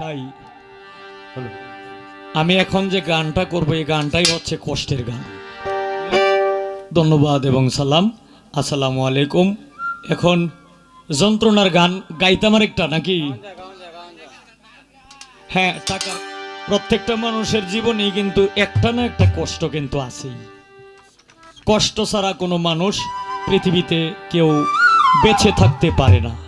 তাই আমি এখন যে গানটা করব এই গানটাই হচ্ছে কষ্টের গান। ধন্যবাদ এবং সালাম। আসসালামু আলাইকুম। এখন যন্ত্রণার গান গাইতাম একটা নাকি? হ্যাঁ টাকা। প্রত্যেকটা মানুষের জীবনেই কিন্তু একটা না একটা কষ্ট কিন্তু আছেই। কষ্ট ছাড়া কোনো মানুষ পৃথিবীতে কেউ বেঁচে থাকতে পারে না।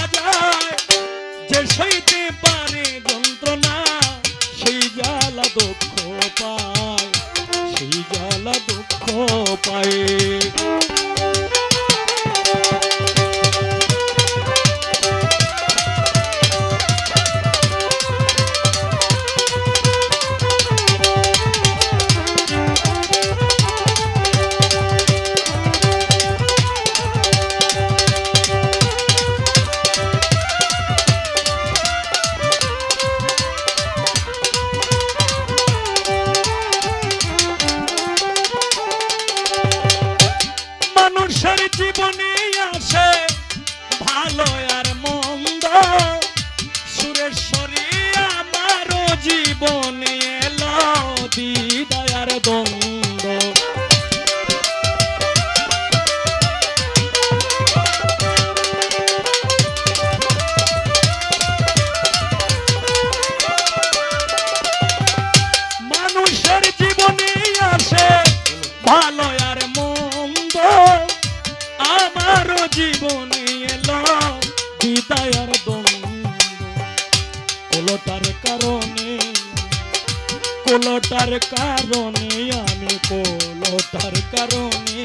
যে সইতে পারে যন্ত্রণা সেই জ্বালা দুঃখ পায় সেই জ্বালা দুঃখ পায়। জীবনে সুরেশ্বরী জীবনে এলো দিদার দ্বন্দ্ব। জীবনে এলো বিদায় কোলটার কারণে আমি কোলটার কারণে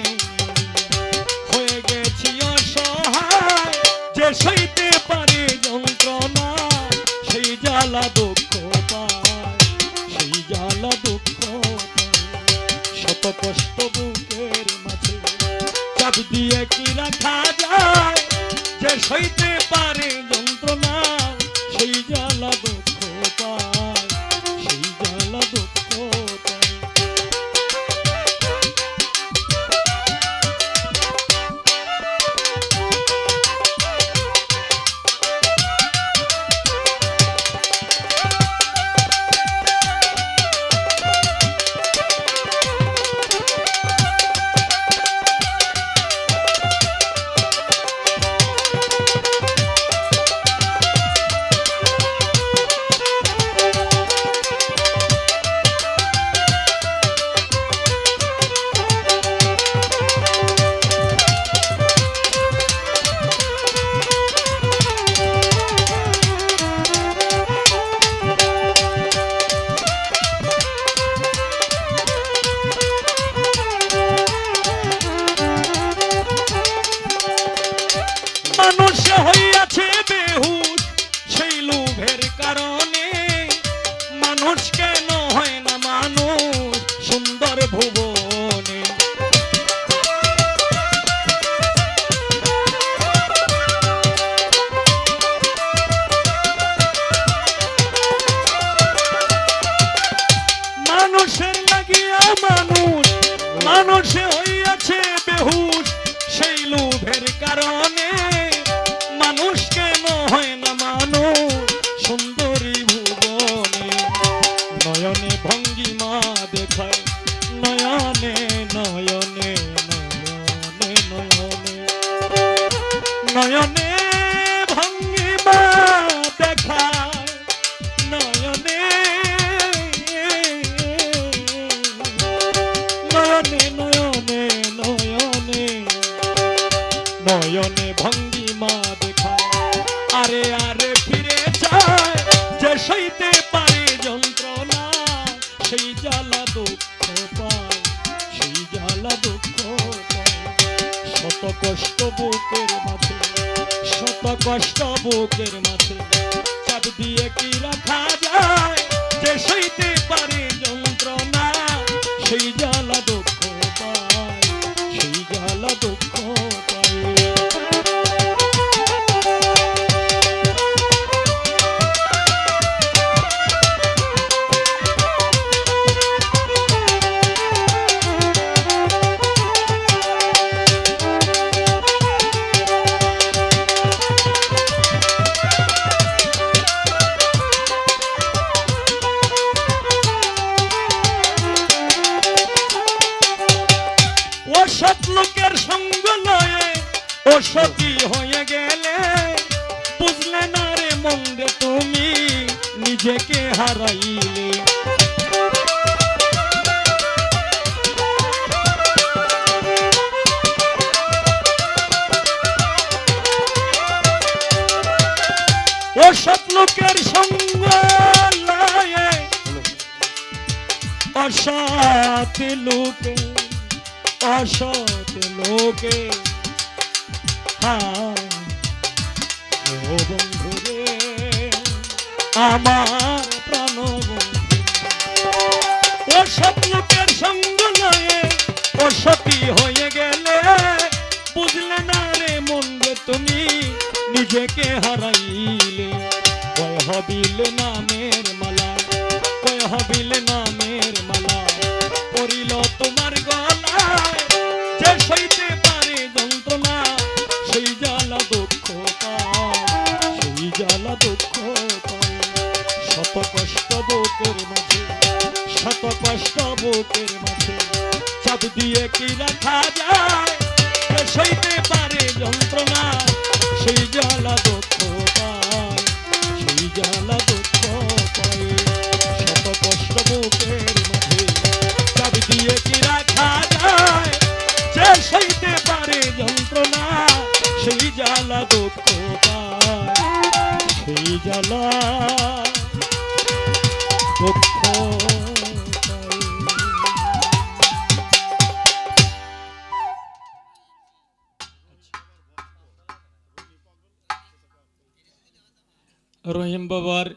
হয়ে গেছি অসহায়। যে সইতে পারে যন্ত্রণা, সেই জ্বালা দুঃখ পায়, সেই জ্বালা দুঃখ শত কষ্ট বুকের মাঝে চাপ দিয়ে কি রাখা যায়? যে সইতে পারে যন্ত্রণা সেই জ্বালা দুঃখ পায়। মানুষ কেন এত কষ্ট বুকের মাঝে। চাপ দিয়ে কি রাখা যায়? যে সইতে পারে যন্ত্রণা সেই সঙ্গ লয়ে ও সতী হয়ে গেলে, বুঝলে না রে মন্দে তুমি, নিজেকে হারাইলে। সতলোকের সঙ্গ লয়ে, অসৎ লোকের অসৎ লোকে। হ্যাঁ বন্ধু আমার প্রাণ অসৎ লোকের সঙ্গ অসতী হয়ে গেলে, বুঝলে না রে মন রে তুমি নিজেকে হারাইলে। কয় হবিল নামের মালা, কয় হবিল নামের মালা পড়িল তোমার কষ্ট বুকের মাঝে। চাপ দিয়ে কি রাখা যায়? সইতে পারে যন্ত্রণা? সেই জ্বালা দুঃখ পায়। সেই জ্বালা দুঃখ পায়। শত কষ্ট বুকের মাঝে। চাপ দিয়ে কি রাখা যায়? যে সইতে পারে যন্ত্রণা? সেই জ্বালা দুঃখ পায়। সেই জ্বালা দুঃখ என்பவர்